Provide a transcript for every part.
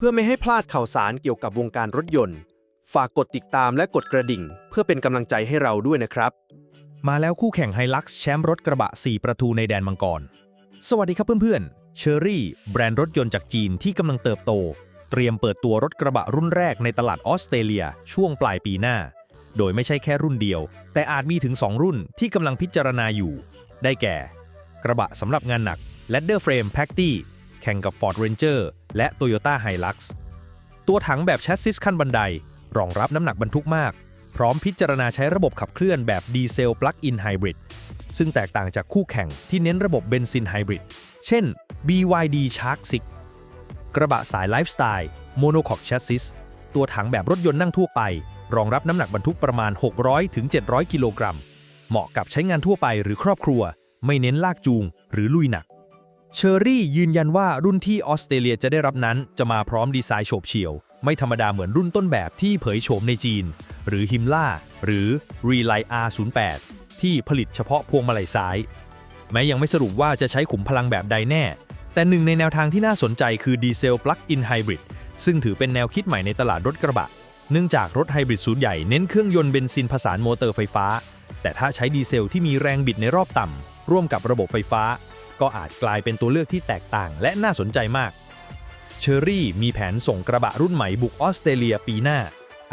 เพื่อไม่ให้พลาดข่าวสารเกี่ยวกับวงการรถยนต์ ฝากกดติดตามและกดกระดิ่ง เพื่อเป็นกำลังใจให้เราด้วยนะครับ มาแล้วคู่แข่งไฮลักซ์แชมป์รถกระบะ 4 ประตูในแดนมังกร สวัสดีครับเพื่อนๆเชอรี่ แบรนด์รถยนต์จากจีนที่กำลังเติบโต เตรียมเปิดตัวรถกระบะรุ่นแรกในตลาดออสเตรเลียช่วงปลายปีหน้า โดยไม่ใช่แค่รุ่นเดียว แต่อาจมีถึง 2 รุ่นที่กำลังพิจารณาอยู่ ได้แก่ กระบะสำหรับงานหนัก Ladder Frame p a c t y แข่งกับ Ford Ranger และ Toyota Hilux ตัวถังแบบแชสซิสขั้นบันได รองรับน้ำหนักบรรทุกมาก พร้อมพิจารณาใช้ระบบขับเคลื่อนแบบดีเซลปลั๊กอินไฮบริดซึ่งแตกต่างจากคู่แข่งที่เน้นระบบเบนซินไฮบริดเช่น BYD Shark 6กระบะสายไลฟ์สไตล์ Monocoque Chassis ตัวถังแบบรถยนต์นั่งทั่วไป รองรับน้ำหนักบรรทุกประมาณ 600ถึง700 กิโลกรัม เหมาะกับใช้งานทั่วไปหรือครอบครัว ไม่เน้นลากจูงหรือลุยหนัก เชอรี่ยืนยันว่ารุ่นที่ออสเตรเลียจะได้รับนั้น จะมาพร้อมดีไซน์โฉบเฉี่ยว ไม่ธรรมดาเหมือนรุ่นต้นแบบที่เผยโฉมในจีน หรือฮิมล่าหรือ r e l i R08 ที่ผลิตเฉพาะพวงมาลัยซ้าย แม้ยังไม่สรุปว่าจะใช้ขุมพลังแบบใดแน่ แต่หนึ่งในแนวทางที่น่าสนใจคือดีเซลปลั๊กอินไฮบริดซึ่งถือเป็นแนวคิดใหม่ในตลาดรถกระบะ เนื่องจากรถไฮบริดศูนใหญ่เน้นเครื่องยนต์เบนซินผสานมอเตอร์ไฟฟ้า แต่ถ้าใช้ดีเซลที่มีแรงบิดในรอบต่ำร่วมกับระบบไฟฟ้า ก็อาจกลายเป็นตัวเลือกที่แตกต่างและน่าสนใจมาก เชอรี่มีแผนส่งกระบะรุ่นใหม่บุกออสเตรเลียปีหน้า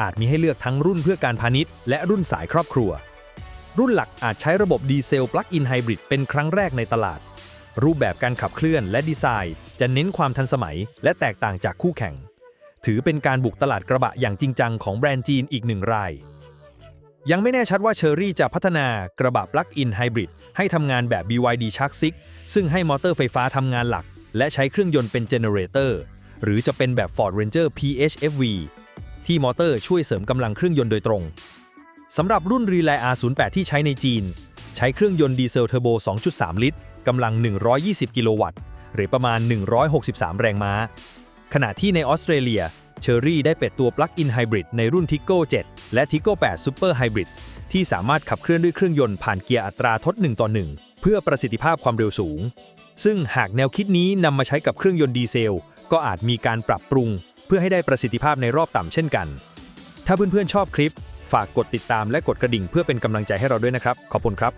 อาจมีให้เลือกทั้งรุ่นเพื่อการพาณิชย์ และรุ่นสายครอบครัว รุ่นหลักอาจใช้ระบบดีเซลปลั๊กอินไฮบริดเป็นครั้งแรกในตลาด รูปแบบการขับเคลื่อนและดีไซน์ จะเน้นความทันสมัย และแตกต่างจากคู่แข่ง ถือเป็นการบุกตลาดกระบะอย่างจริงจังของแบรนด์จีนอีกหนึ่งราย ยังไม่แน่ชัดว่าเชอรี่จะพัฒนากระบะปลั๊กอินไฮบริดให้ทำงานแบบ BYD Shark 6 ซึ่งให้มอเตอร์ไฟฟ้าทำงานหลัก และใช้เครื่องยนต์เป็นเจเนเรเตอร์หรือจะเป็นแบบ Ford Ranger PHEV ที่มอเตอร์ช่วยเสริมกำลังเครื่องยนต์โดยตรงสำหรับรุ่น Relay R08 ที่ใช้ในจีน ใช้เครื่องยนต์ดีเซลเทอร์โบ 2.3 ลิตรกำลัง 120 กิโลวัตต์ หรือประมาณ 163 แรงม้า ขณะที่ในออสเตรเลีย เชอรี่ได้เปิดตัวปลั๊กอินไฮบริดในรุ่น Tigo 7และ Tigo 8 Super Hybrid ที่สามารถขับเคลื่อนด้วยเครื่องยนต์ผ่านเกียร์อัตราทด 1 ต่อ 1 เพื่อประสิทธิภาพความเร็วสูง ซึ่งหากแนวคิดนี้นำมาใช้กับเครื่องยนต์ดีเซล ก็อาจมีการปรับปรุง เพื่อให้ได้ประสิทธิภาพในรอบต่ำเช่นกัน ถ้าเพื่อนๆชอบคลิป ฝากกดติดตามและกดกระดิ่งเพื่อเป็นกำลังใจให้เราด้วยนะครับ ขอบคุณครับ